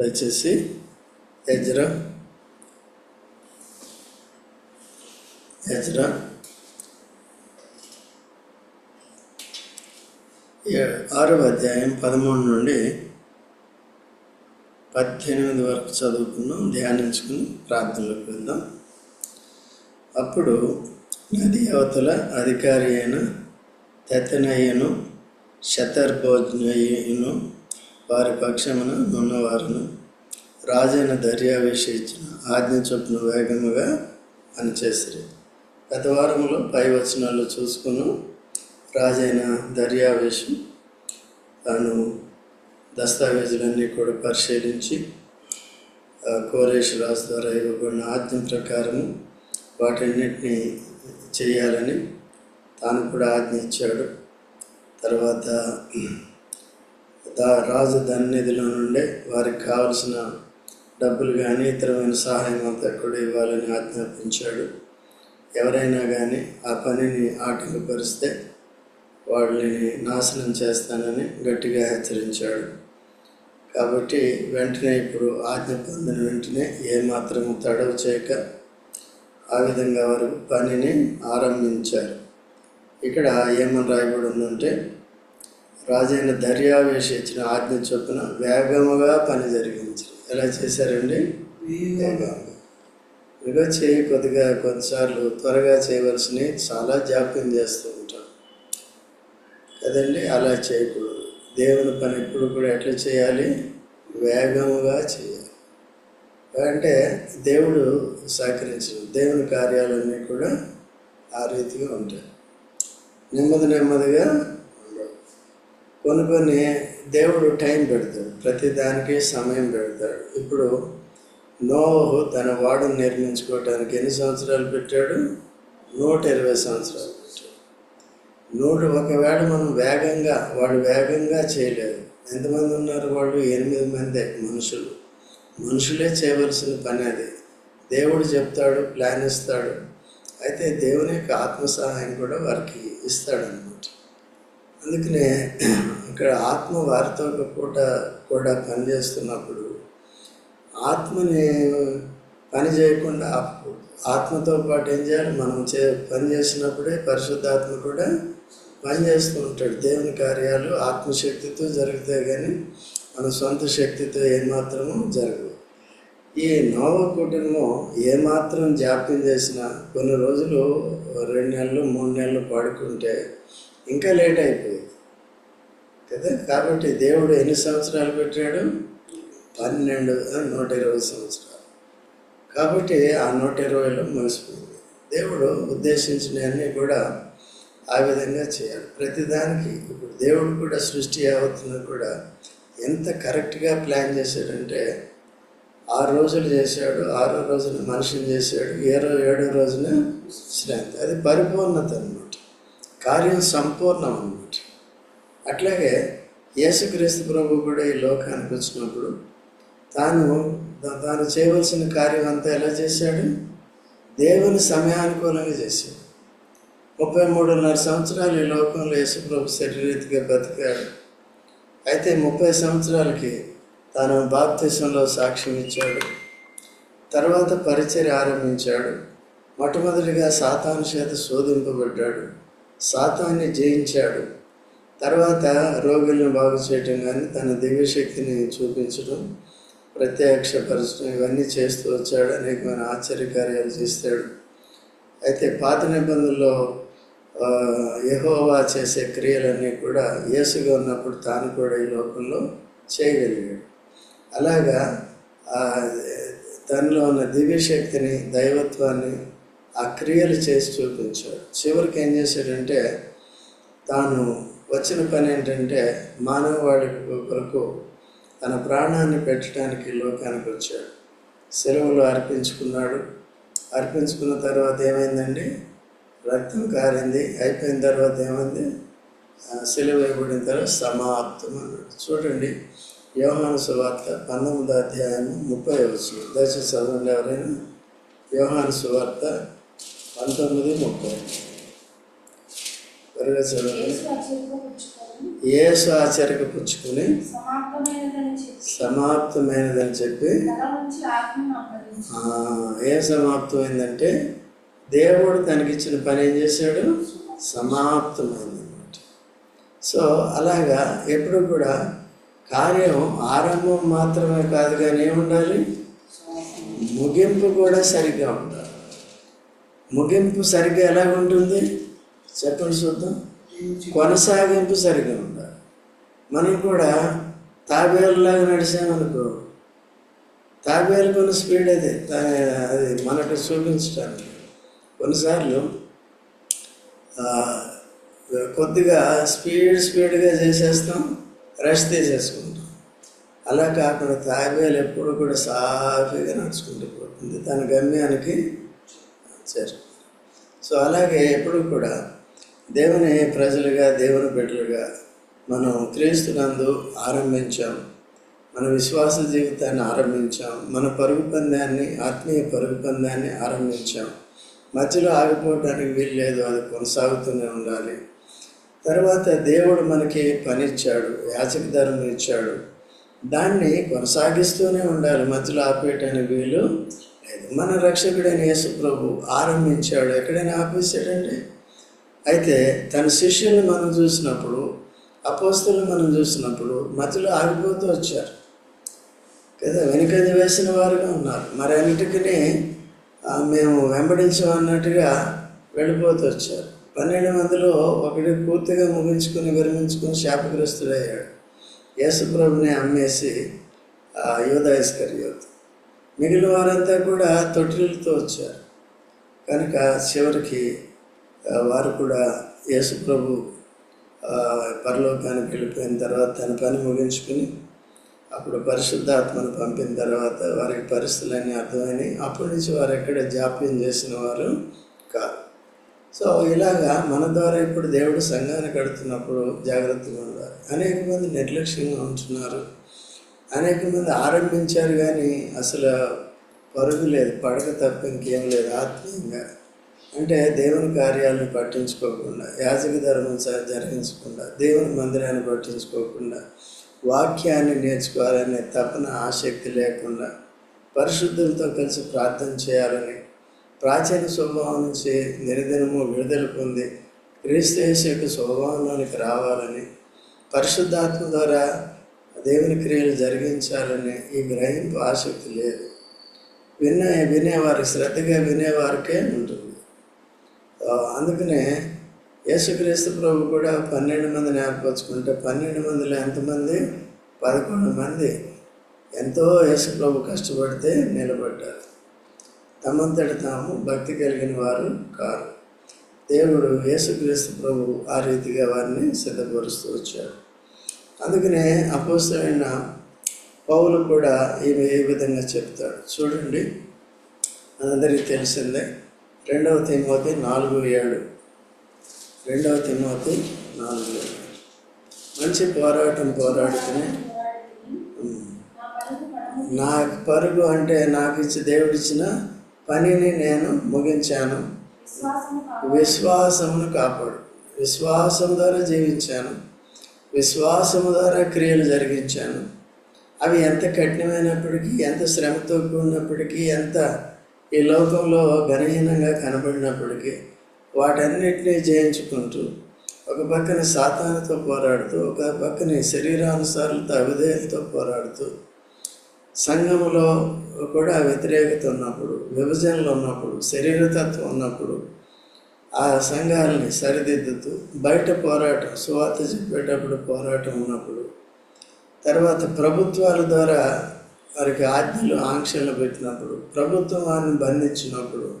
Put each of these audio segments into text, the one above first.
దయచేసి Ezra. Ezra. ఆరవ అధ్యాయం పదమూడు నుండి పద్దెనిమిది వరకు చదువుకున్నాం ధ్యానించుకుని ప్రార్థనలోకి వెళ్దాం. అప్పుడు నది అవతల అధికారి అయిన తెతనయ్యను శతర్భోజ్నయ్యను వారి పక్షమున ఉన్నవారును రాజైన దర్యావేష ఇచ్చిన ఆజ్ఞ చొప్పున వేగముగా పనిచేసిరి. గత వారంలో పై వచనాల్లో చూసుకున్నాం రాజైన దర్యావేషం తాను దస్తావేజులన్నీ కూడా పరిశీలించి కోరేష్ రాజు ద్వారా ఇవ్వబడిన ఆజ్ఞ ప్రకారం వాటన్నిటిని చేయాలని తాను కూడా ఆజ్ఞ ఇచ్చాడు. తర్వాత రాజు ధన్నిధిలో నుండే వారికి కావలసిన డబ్బులు కానీ ఇతరమైన సహాయం అంతా కూడా ఇవ్వాలని ఆజ్ఞాపించాడు. ఎవరైనా కానీ ఆ పనిని ఆటంకపరిస్తే వాళ్ళని నాశనం చేస్తానని గట్టిగా హెచ్చరించాడు. కాబట్టి వెంటనే ఇప్పుడు ఆజ్ఞ పొందిన వెంటనే ఏమాత్రం తడవు చేయక ఆ విధంగా వారు పనిని ఆరంభించారు. ఇక్కడ ఏమని రాయబడి ఉందంటే రాజైన దర్యావేష ఇచ్చిన ఆజ్ఞ చొప్పున వేగముగా పని జరిగించారు ఎలా చేశారండి? ఇదిగో చేయి కొద్దిగా కొన్నిసార్లు త్వరగా చేయవలసినవి చాలా జాప్యం చేస్తూ ఉంటాం. కదండి? అలా చేయకూడదు. దేవుని పని ఎప్పుడు కూడా ఎట్లా చేయాలి? వేగముగా చేయాలి. అంటే దేవుడు సహకరించిన దేవుని కార్యాలన్నీ కూడా ఆ రీతిగా ఉంటాయి. నెమ్మది నెమ్మదిగా కొన్ని కొన్ని దేవుడు టైం పెడతాడు. ప్రతి దానికి సమయం పెడతాడు. ఇప్పుడు నోహు తన వాడును నిర్మించుకోవటానికి ఎన్ని సంవత్సరాలు పెట్టాడు? నూట ఇరవై సంవత్సరాలు పెట్టాడు. నూట ఒకవేళ మనం వేగంగా వాడు వేగంగా చేయలేదు. ఎంతమంది ఉన్నారు వాళ్ళు? ఎనిమిది మందే మనుషులు. మనుషులే చేయవలసిన పని అది. దేవుడు చెప్తాడు ప్లాన్ ఇస్తాడు. అయితే దేవుని యొక్క ఆత్మ సహాయం కూడా వారికి ఇస్తాడనమాట అందుకనే ఇక్కడ ఆత్మ వారితో ఒక పూట కూడా పనిచేస్తున్నప్పుడు ఆత్మని పని చేయకుండా ఆత్మతో పాటు ఏం చేయాలి? మనం చే పని చేసినప్పుడే పరిశుద్ధాత్మ కూడా పని చేస్తూ ఉంటాడు. దేవుని కార్యాలు ఆత్మశక్తితో జరుగుతాయి కానీ మన సొంత శక్తితో ఏమాత్రము జరగవు. ఈ నవ కుటుంబం ఏమాత్రం జాప్యం చేసినా కొన్ని రోజులు రెండు నెలలు మూడు నెలలు పడుకుంటే ఇంకా లేట్ అయిపోయింది. కదా? కాబట్టి దేవుడు ఎన్ని సంవత్సరాలు పెట్టాడు? పన్నెండు నూట ఇరవై సంవత్సరాలు. కాబట్టి ఆ నూట ఇరవైలో ముగిసిపోయింది. దేవుడు ఉద్దేశించినవన్నీ కూడా ఆ విధంగా చేయాలి. ప్రతిదానికి ఇప్పుడు దేవుడు కూడా సృష్టి అవుతున్నా కూడా ఎంత కరెక్ట్గా ప్లాన్ చేశాడంటే ఆరు రోజులు చేశాడు ఆరో రోజున మనిషిని చేశాడు ఏరో ఏడో రోజున శ్రాంతి. అది పరిపూర్ణత అన్నమాట. కార్యం సంపూర్ణం అనమాట అట్లాగే యేసుక్రీస్తు ప్రభు కూడా ఈ లోకానికి వచ్చినప్పుడు తాను తాను చేయవలసిన కార్యం అంతా ఎలా చేశాడు? దేవుని సమయానుకూలంగా చేశాడు. ముప్పై మూడున్నర సంవత్సరాలు ఈ లోకంలో యేసుప్రభు శరీరీతిగా బతికాడు. అయితే ముప్పై సంవత్సరాలకి తాను బాప్తీసంలో సాక్ష్యం ఇచ్చాడు. తర్వాత పరిచర్య ఆరంభించాడు. మొట్టమొదటిగా సాతాను చేత శోధింపబడ్డాడు. సాతాన్ని జయించాడు. తర్వాత రోగులను బాగు చేయటం కానీ తన దివ్యశక్తిని చూపించడం ప్రత్యక్షపరచడం ఇవన్నీ చేస్తూ వచ్చాడు. అనేకమైన ఆశ్చర్యకార్యాలు చేస్తాడు. అయితే పాత నిబంధనలో యహోవా చేసే క్రియలన్నీ కూడా యేసుగా ఉన్నప్పుడు తాను కూడా ఈ లోకంలో చేయగలిగాడు. అలాగా తనలో ఉన్న దివ్యశక్తిని దైవత్వాన్ని ఆ క్రియలు చేసి చూపించాడు. చివరికి ఏం చేశాడంటే తాను వచ్చిన పని ఏంటంటే మానవవాడి కొరకు తన ప్రాణాన్ని పెట్టడానికి లోకానికి వచ్చాడు. సెలవులు అర్పించుకున్నాడు. అర్పించుకున్న తర్వాత ఏమైందండి? రక్తం కారింది. అయిపోయిన తర్వాత ఏమైంది? సెలవు అయిపోయిన తర్వాత సమాప్తం అన్నాడు చూడండి యోహాను సువార్త పంతొమ్మిదో అధ్యాయం ముప్పై వచ్చింది దయచేసి చదవండి ఎవరైనా. యోహాను సువార్త పంతొమ్మిది ముప్పై. ఏసు ఆచరిక యేసు పుచ్చుకొని పుచ్చుకుని సమాప్తమైనదని చెప్పి ఏ ఏం సమాప్తమైందంటే దేవుడు తనకిచ్చిన పని ఏం చేశాడు? సమాప్తమైందన్నమాట. సో అలాగా ఎప్పుడు కూడా కార్యం ఆరంభం మాత్రమే కాదు కానీ ఏముండాలి ముగింపు కూడా సరిగ్గా ఉండాలి. ముగింపు సరిగ్గా ఎలా ఉంటుంది చెప్పండి చూద్దాం. కొనసాగింపు సరిగ్గా ఉండాలి మనం కూడా తాబేలులాగా నడిచామనుకో తాబేలు కొన్న స్పీడ్ అదే అది మనకు చూపించడానికి. కొన్నిసార్లు కొద్దిగా స్పీడ్ స్పీడ్గా చేసేస్తాం రెస్ట్ తీసేసుకుంటాం. అలా కాకుండా తాబేలు ఎప్పుడు కూడా సాఫీగా నడుచుకుంటూ పోతుంది. తన గమ్యానికి చేరు సో అలాగే ఎప్పుడు కూడా దేవుని ప్రజలుగా దేవుని బిడ్డలుగా మనం క్రీస్తునందు ఆరంభించాం. మన విశ్వాస జీవితాన్ని ఆరంభించాం. మన పరుగు పందాన్ని ఆత్మీయ పరుగు పందాన్ని ఆరంభించాం. మధ్యలో ఆగిపోవడానికి వీలు లేదు అది కొనసాగుతూనే ఉండాలి. తర్వాత దేవుడు మనకి పని ఇచ్చాడు యాచక ధర్మం ఇచ్చాడు. దాన్ని కొనసాగిస్తూనే ఉండాలి. మధ్యలో ఆపేయటానికి వీలు లేదు. మన రక్షకుడైన యేసు ప్రభు ఆరంభించాడు. ఎక్కడైనా ఆపేశాడండి? అయితే తన శిష్యుల్ని మనం చూసినప్పుడు అపోస్తుల్ని మనం చూసినప్పుడు మధ్యలో ఆగిపోతూ వచ్చారు. కదా వెనుకంజ వేసిన వారుగా ఉన్నారు. మరి అన్నిటికీ మేము వెంబడించమన్నట్టుగా వెళ్ళిపోతూ వచ్చారు. పన్నెండు మందిలో ఒకటి పూర్తిగా ముగించుకుని విరమించుకుని శాపగ్రస్తుడయ్యాడు. యేసుప్రభుని అమ్మేసి యోధ ఇస్కర్యోత్. మిగిలిన వారంతా కూడా తొట్టిలతో వచ్చారు. కనుక చివరికి వారు కూడా యేసుప్రభు పరలోకానికి వెళ్ళిపోయిన తర్వాత తన పని ముగించుకుని అప్పుడు పరిశుద్ధాత్మను పంపిన తర్వాత వారికి పరిస్థితులన్నీ అర్థమైనాయి. అప్పటి నుంచి వారు ఎక్కడ జాప్యం చేసిన వారు కాదు సో ఇలాగా మన ద్వారా ఇప్పుడు దేవుడు సంఘాన్ని కడుతున్నప్పుడు జాగ్రత్తగా ఉండాలి. అనేక మంది నిర్లక్ష్యంగా ఉంటున్నారు. అనేక మంది ఆరంభించారు కానీ అసలు పరుగు లేదు పడక తప్ప ఇంకేం లేదు ఆత్మీయంగా. అంటే దేవుని కార్యాలను పట్టించుకోకుండా యాజక ధర్మం స- జరిగించకుండా దేవుని మందిరాన్ని పట్టించుకోకుండా వాక్యాన్ని నేర్చుకోవాలనే తపన ఆసక్తి లేకుండా పరిశుద్ధులతో కలిసి ప్రార్థన చేయాలని ప్రాచీన స్వభావం నుంచి నిరదినము విడుదల పొంది క్రీస్తు యొక్క స్వభావంలోనికి రావాలని పరిశుద్ధాత్మ ద్వారా దేవుని క్రియలు జరిగించాలని ఈ గ్రహింపు ఆసక్తి లేదు. వినే వినేవారికి శ్రద్ధగా వినేవారికే ఉంటుంది. అందుకనే యేసుక్రీస్తు ప్రభు కూడా పన్నెండు మందిని ఏర్పరచుకుంటే పన్నెండు మందిలో ఎంతమంది? పదకొండు మంది. ఎంతో యేసు ప్రభు కష్టపడితే నిలబడ్డారు. తమంతటి తాము భక్తి కలిగిన వారు కారు. దేవుడు యేసుక్రీస్తు ప్రభు ఆ రీతిగా వారిని సిద్ధపరుస్తూ వచ్చాడు. అందుకనే అపోస్తలైన పౌలు కూడా ఈమె ఏ విధంగా చెప్తాడు. చూడండి. అందరికీ తెలిసిందే. రెండవ తిమోతి నాలుగు ఏడు. రెండవ తిమోతి నాలుగు ఏడు. మంచి పోరాటం పోరాడుకుని ఉమ్, నా పరుగు పడము నాకు పరుగు అంటే నాకు ఇచ్చి దేవుడిచ్చిన పనిని నేను ముగించాను. విశ్వాసమును కాపాడు. విశ్వాసం ద్వారా జీవించాను. విశ్వాసము ద్వారా క్రియలు జరిగించాను. అవి ఎంత కఠినమైనప్పటికీ ఎంత శ్రమతో కూడినప్పటికీ ఎంత ఈ లోకంలో ఘనహీనంగా కనబడినప్పటికీ వాటన్నిటినీ జయించుకుంటూ ఒక పక్కన సాతానుతో పోరాడుతూ ఒక పక్కన శరీరానుసారులతో అవిధేయులతో పోరాడుతూ సంఘములో కూడా వ్యతిరేకత ఉన్నప్పుడు విభజనలు ఉన్నప్పుడు శరీరతత్వం ఉన్నప్పుడు ఆ సంఘాలని సరిదిద్దుతూ బయట పోరాటం సువార్త చెప్పేటప్పుడు పోరాటం ఉన్నప్పుడు తర్వాత ప్రభుత్వాల ద్వారా వారికి ఆజ్ఞలు ఆంక్షలు పెట్టినప్పుడు ప్రభుత్వం వారిని బంధించినప్పుడు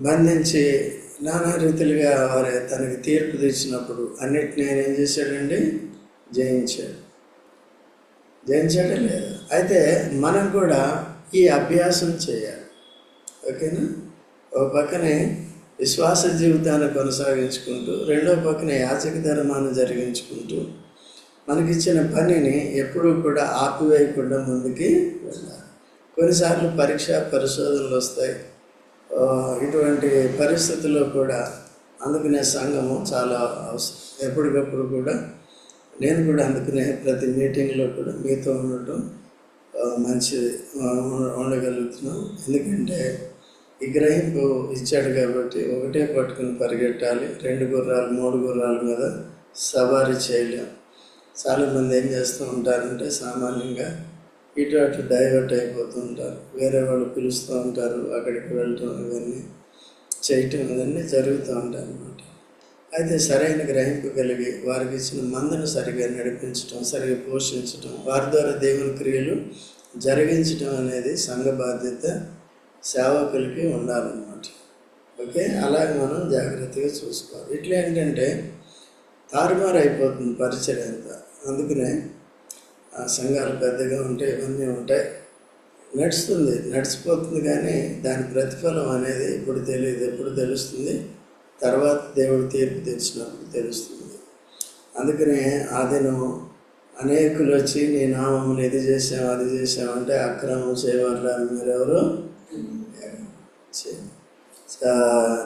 బంధించి నానా రీతిలుగా వారి తనకి తీర్పు తెచ్చినప్పుడు అన్నిటిని ఆయన ఏం చేశాడండి? జయించాడు. జయించాడే లేదు? అయితే మనం కూడా ఈ అభ్యాసం చేయాలి. ఓకేనా? ఒక పక్కనే విశ్వాస జీవితాన్ని కొనసాగించుకుంటూ రెండో పక్కన యాచక ధర్మాన్ని జరిగించుకుంటూ మనకిచ్చిన పనిని ఎప్పుడూ కూడా ఆపివేయకుండా ముందుకి వెళ్ళాలి. కొన్నిసార్లు పరీక్ష పరిశోధనలు వస్తాయి. ఇటువంటి పరిస్థితుల్లో కూడా అందుకునే సంఘము చాలా అవసరం. ఎప్పటికప్పుడు కూడా నేను కూడా అందుకునే ప్రతి మీటింగ్లో కూడా మీతో ఉండటం మంచిది. ఉండగలుగుతున్నాం. ఎందుకంటే ఈ గ్రహింపు ఇచ్చాడు కాబట్టి ఒకటే పట్టుకుని పరిగెట్టాలి. రెండు గుర్రాలు మూడు గుర్రాల మీద సవారీ చేయలేం. చాలామంది ఏం చేస్తూ ఉంటారంటే సామాన్యంగా ఇటు అటు డైవర్ట్ అయిపోతూ ఉంటారు. వేరే వాళ్ళు పిలుస్తూ ఉంటారు అక్కడికి వెళ్ళటం ఇవన్నీ చేయటం ఇవన్నీ జరుగుతూ ఉంటాయి అన్నమాట. అయితే సరైన గ్రహింపు కలిగి వారికి ఇచ్చిన మందును సరిగా నడిపించటం సరిగా పోషించటం వారి ద్వారా దేవుని క్రియలు జరిగించటం అనేది సంఘ బాధ్యత సేవకులకి ఉండాలన్నమాట. ఓకే? అలాగే మనం జాగ్రత్తగా చూసుకోవాలి. ఇట్లా ఏంటంటే తారుమారు అయిపోతుంది పరిచయం అంతా. అందుకనే ఆ సంఘాలు పెద్దగా ఉంటాయి ఇవన్నీ ఉంటాయి. నడుస్తుంది నడిచిపోతుంది కానీ దాని ప్రతిఫలం అనేది ఇప్పుడు తెలియదు. ఎప్పుడు తెలుస్తుంది? తర్వాత దేవుడు తీర్పు తెచ్చినప్పుడు తెలుస్తుంది. అందుకనే ఆ దినం అనేకులు వచ్చి నీ నామములు ఇది చేసావు అది చేసావు అంటే అక్రమం చేయవాళ్ళ మీరెవరు?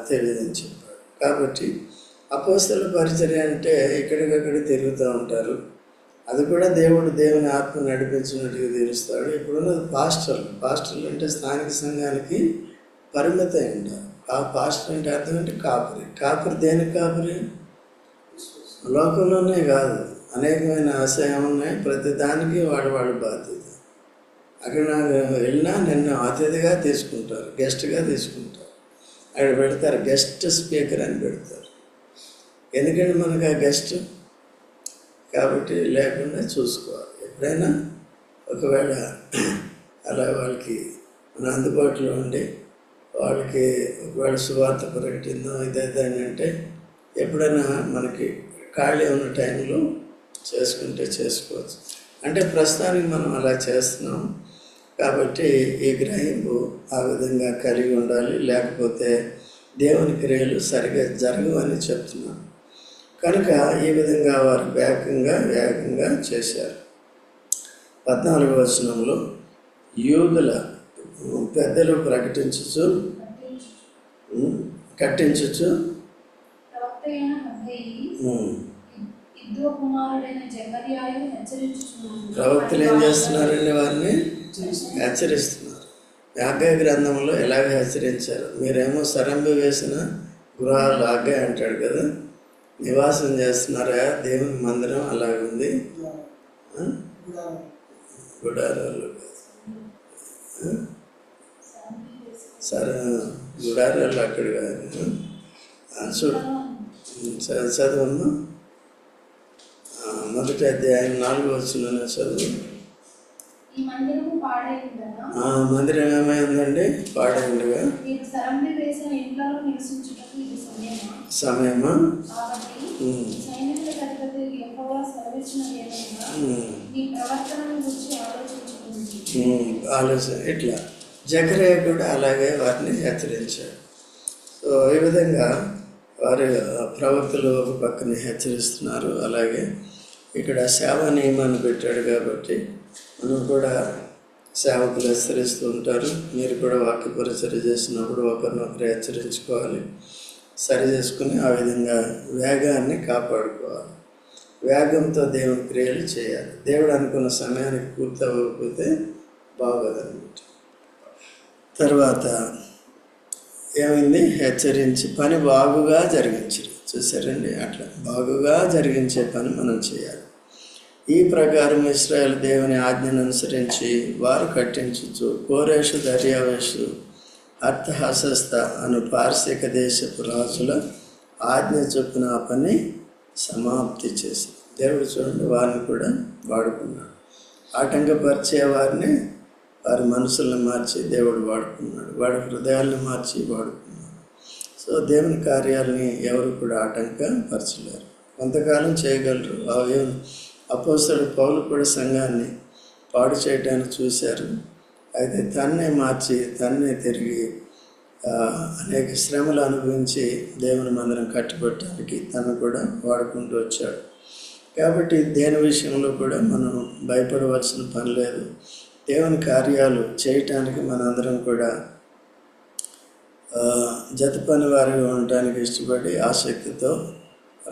తెలియదని చెప్పాడు కాబట్టి అపోస్తల పరిచర్య అంటే ఎక్కడికక్కడ తిరుగుతూ ఉంటారు. అది కూడా దేవుడు దేవుని ఆత్మ నడిపించినట్టుగా తెలుస్తాడు. ఇప్పుడున్నది పాస్టర్లు పాస్టర్లు అంటే స్థానిక సంఘానికి పరిమితం ఉంటారు ఆ పాస్టర్ అంటే అర్థం అంటే కాపరి. కాపరి దేనికి కాపరి? లోకంలోనే కాదు. అనేకమైన ఆశయం ఉన్నాయి. ప్రతి దానికి వాడు వాడు బాధ్యత. అక్కడ నాకు వెళ్ళినా నిన్ను అతిథిగా తీసుకుంటారు గెస్ట్గా తీసుకుంటారు. అక్కడ పెడతారు గెస్ట్ స్పీకర్ అని పెడతారు. ఎందుకంటే మనకు ఆ గెస్ట్ కాబట్టి లేకుండా చూసుకోవాలి. ఎప్పుడైనా ఒకవేళ అలా వాళ్ళకి మన అందుబాటులో ఉండి వాళ్ళకి ఒకవేళ సువార్త ప్రకటిందో ఇదేదని అంటే ఎప్పుడైనా మనకి ఖాళీ ఉన్న టైంలో చేసుకుంటే చేసుకోవచ్చు. అంటే ప్రస్తుతానికి మనం అలా చేస్తున్నాం. కాబట్టి ఈ గ్రహింపు ఆ విధంగా కలిగి ఉండాలి. లేకపోతే దేవుని క్రియలు సరిగా జరగవని చెప్తున్నాం కనుక ఈ విధంగా వారు వేగంగా వేగంగా చేశారు. పద్నాలుగు వచనంలో యూదుల పెద్దలు ప్రకటించచ్చు కట్టించచ్చు ప్రవక్తలు ఏం చేస్తున్నారండి వారిని? హెచ్చరిస్తున్నారు. యాగయ గ్రంథంలో ఎలాగ హెచ్చరించారు? మీరేమో సరంబి వేసిన గృహాలు ఆగ్గాయ అంటాడు కదా. నివాసం చేస్తున్నారా? దేవుని మందిరం అలాగుంది? గుడారాలు. సరే గుడారాలు అక్కడ కాదు. ఆ, చూడు. మొదటి అధ్యాయం నాలుగు వచ్చిన చదువు ఈ మందిరము పాడైందనా ఆ మందిరం ఏమైందండి పాడైందిగా. సమయమా? ఆలోచన ఇట్లా. జకరయ్య కూడా అలాగే వారిని హెచ్చరించాడు. సో ఈ విధంగా వారి ప్రవక్తలు ఒక పక్కన హెచ్చరిస్తున్నారు. అలాగే ఇక్కడ సేవ నియమాన్ని పెట్టాడు కాబట్టి మనం కూడా సేవకులు హెచ్చరిస్తూ ఉంటారు. మీరు కూడా వాక్య పరిచర్య చేసినప్పుడు ఒకరినొకరు హెచ్చరించుకోవాలి. సరి చేసుకుని ఆ విధంగా వేగాన్ని కాపాడుకోవాలి. వేగంతో దేవుని క్రియలు చేయాలి. దేవుడు అనుకున్న సమయానికి పూర్తి అవ్వకపోతే బాగోదన్నమాట. తర్వాత ఏమైంది? హెచ్చరించి పని బాగుగా జరిగించారు చూసారండి అట్లా బాగుగా జరిగించే పని మనం చేయాలి. ఈ ప్రకారం ఇస్రాయల్ దేవుని ఆజ్ఞను అనుసరించి వారు కట్టించు కోరేషు దర్యావేషు అర్థహసస్త అను పార్శిక దేశపు రాజుల ఆజ్ఞ చొప్పున ఆ పని సమాప్తి చేసి దేవుడు చూడండి వారిని కూడా వాడుకున్నాడు. ఆటంకపరిచే వారిని వారి మనసులను మార్చి దేవుడు వాడుకున్నాడు. వాడి హృదయాలను మార్చి వాడుకున్నాడు. సో దేవుని కార్యాలని ఎవరు కూడా ఆటంకపరచలేరు. కొంతకాలం చేయగలరు. అవి అపోసడు పౌలు కూడా సంఘాన్ని పాడు చేయడానికి చూశారు. అయితే తన్నే మార్చి తన్నే తిరిగి అనేక శ్రమలు అనుభవించి దేవుని మందిరం కట్టుబెట్టడానికి తను కూడా వాడుకుంటూ వచ్చాడు. కాబట్టి దేని విషయంలో కూడా మనం భయపడవలసిన పని లేదు. దేవుని కార్యాలు చేయటానికి మనందరం కూడా జత పని వారిగా ఉండటానికి ఇష్టపడి ఆసక్తితో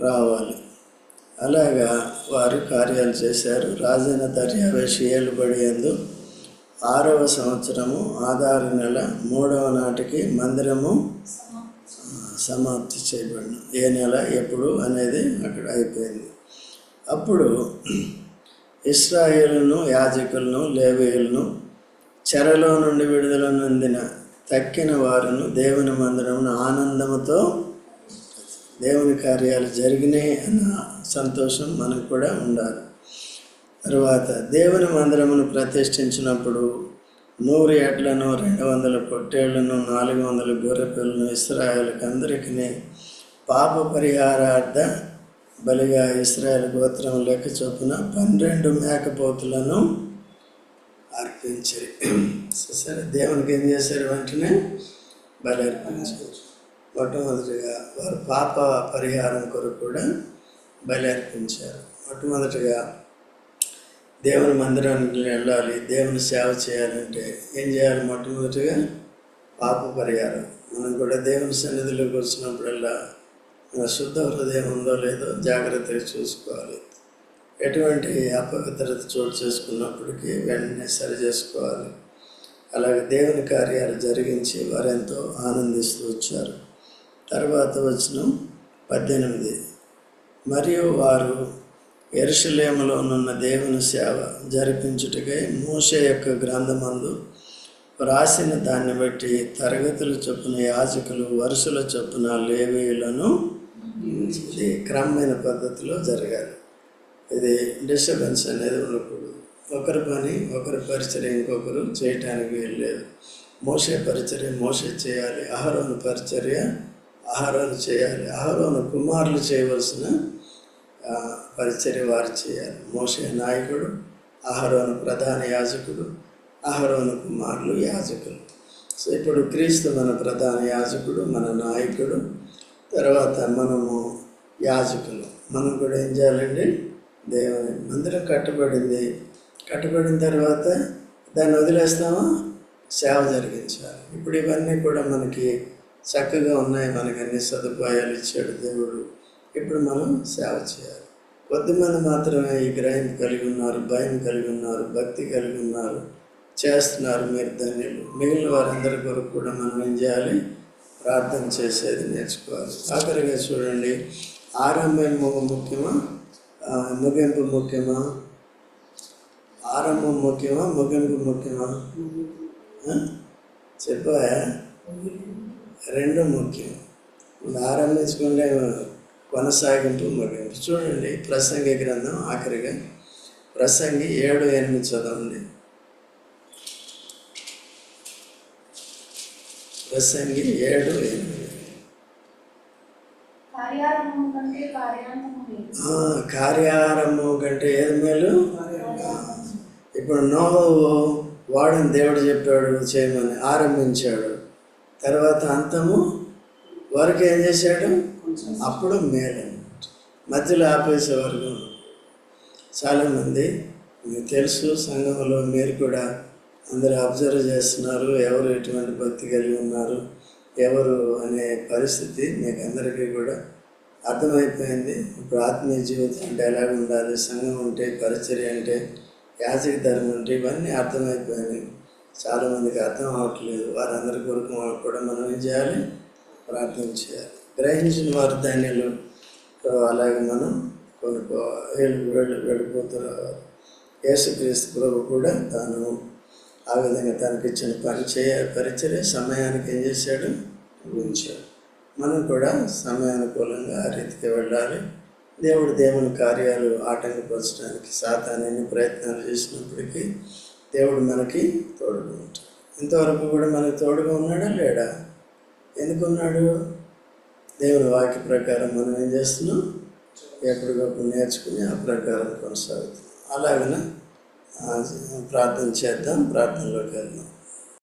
రావాలి. అలాగా వారు కార్యాలు చేశారు. రాజైన దర్యావేషి ఏలుబడి ఎందు ఆరవ సంవత్సరము ఆధారు నెల మూడవ నాటికి మందిరము సమాప్తి చేయబడిన ఏ నెల ఎప్పుడు అనేది అక్కడ అయిపోయింది. అప్పుడు ఇస్రాయేలును యాజకులను లేవేయులను చెరలో నుండి విడుదల నొందిన తక్కిన వారును దేవుని మందిరమును ఆనందముతో దేవుని కార్యాలు జరిగినాయి అన్న సంతోషం మనకు కూడా ఉండాలి. తర్వాత దేవుని మందిరమును ప్రతిష్ఠించినప్పుడు నూరు ఎడ్లను రెండు వందల పొట్టేళ్ళను నాలుగు వందల గొర్రెపిల్లను ఇస్రాయలకు అందరికీ పాప పరిహారార్థ బలిగా ఇస్రాయల్ గోత్రం లెక్క చొప్పున పన్నెండు మేకపోతులను అర్పించారు సరే దేవునికి ఏం చేశారు వెంటనే? బలి అర్పించారు మొట్టమొదటిగా వారు పాప పరిహారం కొరకు కూడా బలి అర్పించారు మొట్టమొదటిగా దేవుని మందిరానికి వెళ్ళాలి దేవుని సేవ చేయాలంటే ఏం చేయాలి? మొట్టమొదటిగా పాప పరిహారం. మనం కూడా దేవుని సన్నిధిలోకి వచ్చినప్పుడల్లా మన శుద్ధ హృదయం ఉందో లేదో జాగ్రత్తగా చూసుకోవాలి. ఎటువంటి అపవిత్రత చోటు చేసుకున్నప్పటికీ వెంటనే సరి చేసుకోవాలి. అలాగే దేవుని కార్యాలు జరిగించి వారెంతో ఆనందిస్తూ వచ్చారు. తర్వాత వచ్చిన పద్దెనిమిది. మరియు వారు ఎరుషలేములోనున్న దేవుని సేవ జరిపించుటకై మోషే యొక్క గ్రంథమందు వ్రాసిన దాన్ని బట్టి తరగతుల చొప్పున యాజకులు వరుసల చొప్పున లేవీయులను క్రమమైన పద్ధతిలో జరగాలి ఇది డిస్టర్బెన్స్ అనేది ఉండకూడదు. ఒకరి పని ఒకరి పరిచయం ఇంకొకరు చేయటానికి వీల్లేదు. మోసే పరిచర్య మోసే చేయాలి. ఆహారోను పరిచర్య ఆహారాలు చేయాలి. ఆహారోను కుమారులు చేయవలసిన పరిచర్య వారు చేయాలి. మోసే నాయకుడు ఆహారోను ప్రధాన యాజకుడు ఆహారోను కుమారులు యాజకులు. సో ఇప్పుడు క్రీస్తు మన ప్రధాన యాజకుడు మన నాయకుడు తర్వాత మనము యాజకులు. మనం కూడా ఏం చేయాలండి? దేవుని మందిరం కట్టబడింది. కట్టబడిన తర్వాత దాన్ని వదిలేస్తామా? సేవ జరిగించాలి. ఇప్పుడు ఇవన్నీ కూడా మనకి చక్కగా ఉన్నాయి. మనకి అన్ని సదుపాయాలు ఇచ్చాడు దేవుడు. ఇప్పుడు మనం సేవ చేయాలి. కొద్దిమంది మాత్రమే ఈ గ్రహింపు కలిగి ఉన్నారు భయం కలిగి ఉన్నారు భక్తి కలిగి ఉన్నారు చేస్తున్నారు మీరు ధన్యులు. మిగిలిన వారందరి కొరకు కూడా మనం ఏం చేయాలి? ప్రార్థన చేసేది నేర్చుకోవాలి. ఆఖరిగా చూడండి. ఆరంభం ముఖ్యమా? ముగింపు ముఖ్యమా? ఆరంభం ముఖ్యమా? ముగింపు ముఖ్యమా? ఆ? చెప్పాయా రెండు ముఖ్యం. ఇప్పుడు ఆరంభించుకుంటే కొనసాగింపు ముగింపు. చూడండి ప్రసంగి గ్రంథం ఆఖరిగా. ప్రసంగి ఏడు ఎనిమిది చదవండి. ప్రసంగి ఏడు ఎనిమిది. కార్యారంభం కంటే ఏది మేలు? ఇప్పుడు నోవు వాడని దేవుడు చెప్పాడు చేయమని ఆరంభించాడు. తర్వాత అంతము వరకు ఏం చేశాడు? అప్పుడు మేలు మధ్యలో ఆపేసే వరకు చాలామంది మీకు తెలుసు సంఘంలో మీరు కూడా అందరూ అబ్జర్వ్ చేస్తున్నారు ఎవరు ఎటువంటి భక్తి కలిగి ఉన్నారు ఎవరు అనే పరిస్థితి మీకు అందరికీ కూడా అర్థమైపోయింది. ఇప్పుడు ఆత్మీయ జీవితం అంటే ఎలా ఉండాలి సంఘం ఉంటే పరిచర్య అంటే యాజక ధర్మం అంటే ఇవన్నీ అర్థమైపోయినాయి. చాలామందికి అర్థం అవ్వట్లేదు. వారందరి కొరకు మనం కూడా మనం ఏం చేయాలి ప్రార్థన చేయాలి. గ్రహించిన వారు ధాన్యాలు. అలాగే మనం కొన్ని వెళ్ళి వెళ్ళి యేసుక్రీస్తు ప్రభు కూడా తాను ఆ విధంగా తనకిచ్చిన పని చేయ పరిచర్య సమయానికి ఏం చేశాడు? గురించారు. మనం కూడా సమయానుకూలంగా ఆ రీతికి వెళ్ళాలి. దేవుడు దేవుని కార్యాలు ఆటంకపరచడానికి సాతాను ప్రయత్నాలు చేసినప్పటికీ దేవుడు మనకి తోడుగా ఉంటాడు. ఇంతవరకు కూడా మనకి తోడుగా ఉన్నాడా? లేడా? ఎందుకున్నాడు? దేవుని వాక్య ప్రకారం మనం ఏం చేస్తున్నాం? ఎప్పటికప్పుడు నేర్చుకుని ఆ ప్రకారం కొనసాగుతుంది అలాగన ప్రార్థన చేద్దాం ప్రార్థనలోకి వెళ్దాం.